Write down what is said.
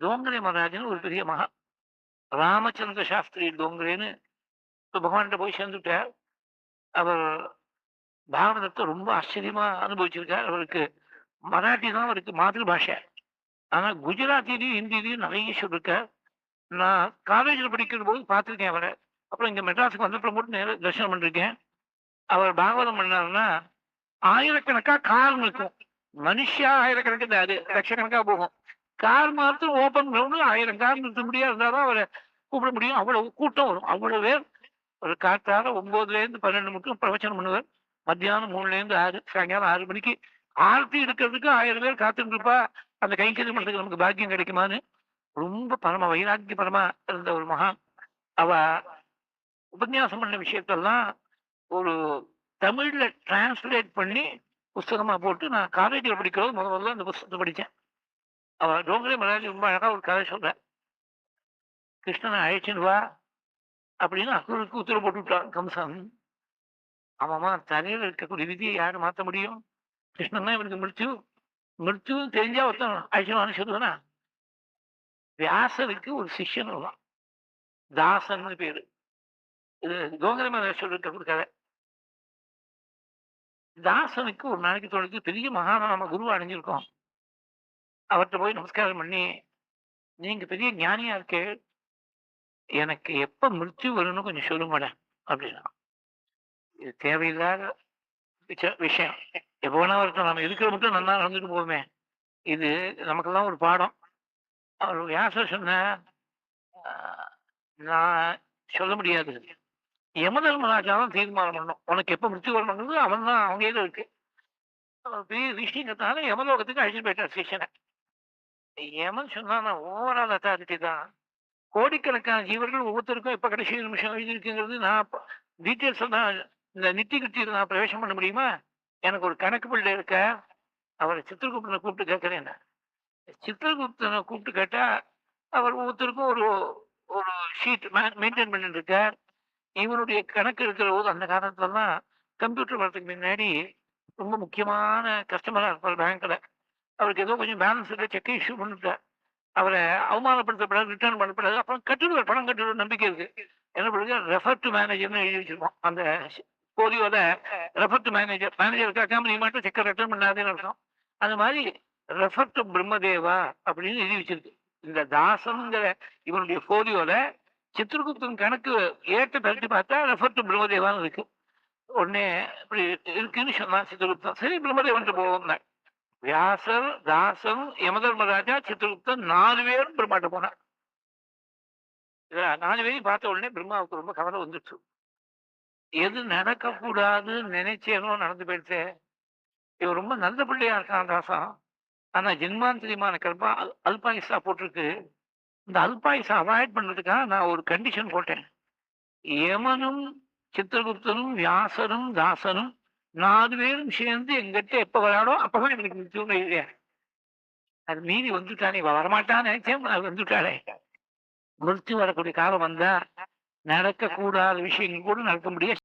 டோங்கரே மகாராஜன் ஒரு பெரிய மகா ராமச்சந்திர சாஸ்திரி டோங்கரேன்னு இப்போ பகவான்கிட்ட போய் சேர்ந்துட்டார் அவர் பாரதத்தை ரொம்ப ஆச்சரியமா அனுபவிச்சிருக்கார் அவருக்கு மராட்டி தான் அவருக்கு மாதிரிபாஷை ஆனால் குஜராத்திலையும் ஹிந்திலையும் நிறைய சொல்லியிருக்கார் நான் காலேஜில் படிக்கிற போது பார்த்துருக்கேன் அவரை அப்புறம் இங்கே மெட்ராஸுக்கு வந்தப்பறம் மட்டும் நேர தரிசனம் பண்ணிருக்கேன் அவர் பாகவதம் பண்ணாருன்னா ஆயிரக்கணக்காக கார் இருக்கும் மனுஷா ஆயிரக்கணக்கு இந்த அது போகும் கார் மாத்திரம் ஓப்பன் பண்ணணும். ஆயிரம் கார் நிறுத்த முடியாது. இருந்தாலும் அவரை கூப்பிட முடியும். அவ்வளவு கூட்டம் வரும். அவ்வளவு பேர். ஒரு காற்றால ஒன்பதுலேருந்து பன்னெண்டு மட்டும் பிரவச்சனம் பண்ணுவார். மத்தியானம் மூணுலேருந்து ஆறு சாயங்காலம் ஆறு மணிக்கு ஆர்த்தி எடுக்கிறதுக்கு ஆயிரம் பேர் காத்துட்டு இருப்பா அந்த கைங்கரியம் பண்ணுறதுக்கு நமக்கு பாக்கியம் கிடைக்குமான்னு ரொம்ப பரம வைராக்கிய பரமா இருந்த ஒரு மகான். அவ உபன்யாசம் பண்ண விஷயத்தெல்லாம் ஒரு தமிழில் டிரான்ஸ்லேட் பண்ணி புஸ்தகமாக போட்டு நான் காலேஜில் படிக்கிறது முத முதல்ல அந்த புஸ்தகத்தை படித்தேன். அவன் டோங்கரி மலையாளி ரொம்ப அழகாக ஒரு கதை சொல்றேன் கிருஷ்ணனை அழைச்சின்னு வா அப்படின்னு அசுருக்கு உத்தரவு போட்டு விட்டான் கம்சன். அவமா தரையில் இருக்கக்கூடிய விதியை யார் மாத்த முடியும்? கிருஷ்ணன் தான் இவனுக்கு மிருத்து மிருத்துன்னு தெரிஞ்சா ஒருத்தன் அழைச்சிடுவான்னு சொல்லுவேனா? வியாசருக்கு ஒரு சிஷ்யன் தான் தாசன்னு பேரு. இது கோங்கரை மகேஸ்வரர் இருக்க கதை. தாசனுக்கு ஒரு நாளைக்கு தோணுக்கு பெரிய மகான நம்ம குருவை அடைஞ்சிருக்கோம் அவர்கிட்ட போய் நமஸ்காரம் பண்ணி நீங்க பெரிய ஞானியா இருக்கே எனக்கு எப்ப மிருத்யு வரும்னு கொஞ்சம் சொல்லுங்கடா அப்படின்னா. இது தேவையில்லாத விஷயம். எப்போ வேணா ஒருத்தர் நம்ம இருக்கிற மட்டும் நல்லா நடந்துட்டு போவோமே இது நமக்கெல்லாம் ஒரு பாடம். அவர் வியாசர் சொன்ன? நான் சொல்ல முடியாது. யமதர்மராஜா தான் தீர்மானம் பண்ணணும். உனக்கு எப்போ மிருத்தி வரணுங்கிறது அவன் தான் அவங்க கையில இருக்கு. அவர் பெரிய ரிஷிங்கிறதுனால யமலோகத்துக்கு அழைச்சிட்டு போயிட்டார் சீசனை ஏமன் சொன்னா நான் ஓவரால் அத்தாரிட்டி தான் கோடிக்கணக்கான ஜீவர்கள் ஒவ்வொருத்தருக்கும் இப்போ கடைசி நிமிஷம் எழுதியிருக்குங்கிறது நான் டீட்டெயில்ஸ் தான் இந்த நித்தி கிருத்தியில் நான் பிரவேசம் பண்ண முடியுமா? எனக்கு ஒரு கணக்கு பிள்ளை இருக்க? அவரை சித்திரகுப்தனை கூப்பிட்டு கேட்கிறேன் சித்திரகுப்தனை கூப்பிட்டு கேட்டா அவர் ஒவ்வொருத்தருக்கும் ஒரு ஒரு ஷீட் மெயின்டைன் பண்ணிட்டு இருக்கார். இவனுடைய கணக்கு இருக்கிற போது அந்த காலத்துலலாம் கம்ப்யூட்டர் வரதுக்கு முன்னாடி ரொம்ப முக்கியமான கஸ்டமராக இருப்பார் பேங்க்ல அவருக்கு ஏதோ கொஞ்சம் பேலன்ஸ் இல்லை செக் இஷ்யூ பண்ணிட்டார் அவரை அவமானப்படுத்தப்படாது ரிட்டர்ன் பண்ணப்படாது. அப்புறம் கட்டுடுவார் பணம் கட்டுடுவார் நம்பிக்கை இருக்கு. என்ன பண்ணுறது ரெஃபர் டு மேனேஜர்னு எழுதி வச்சிருக்கோம். அந்த போலியோட ரெஃபர் டு மேனேஜர் மேனேஜர் கேட்காம நீ மட்டும் செக்கை ரிட்டர்ன் பண்ணாதேன்னு அர்த்தம். அந்த மாதிரி ரெஃபர் டு பிரம்மதேவா அப்படின்னு எழுதி வச்சிருக்கு. இந்த தாசனுங்கிற இவனுடைய போலியோல சித்திரகுப்தன் கணக்கு ஏற்ற தள்ளி பார்த்தா ரெஃபர் டு பிரம்மதேவான்னு இருக்கு. உடனே இப்படி இருக்குன்னு சொன்னான் சித்திரகுப்தன் சரி பிரம்மதேவன் போவோம்னா வியாசர் தாசன் யமதர்மராஜா சித்திரகுப்தன் நாலு பேரும் பிரம்மாட்ட போனான் நாலு பேரையும் பார்த்த உடனே பிரம்மாவுக்கு ரொம்ப கவலை வந்துடுச்சு. எது நடக்கக்கூடாதுன்னு நினைச்சேனோ நடந்து போயிடுச்சே. இவன் ரொம்ப நல்ல பிள்ளையா இருக்கான் தாசா ஆனா ஜென்மாந்திரியமான கல்பா அல்- அல்பாயுசா போட்டிருக்கு. இந்த அல்பாயுசா அவாய்ட் பண்றதுக்காக நான் ஒரு கண்டிஷன் போட்டேன். யமனும் சித்திரகுப்தனும் வியாசரும் தாசனும் நாலு பேரும் சேர்ந்து எங்கிட்ட எப்ப வராடோ அப்பதான் எனக்கு நிச்சயம் இல்லையா? அது மீறி வந்துட்டானே வரமாட்டான்னு நினைச்சேன் அது வந்துட்டாளே. மிருத்தி வரக்கூடிய காலம் வந்தா நடக்கக்கூடாத விஷயங்கள் கூட நடக்க முடியாது.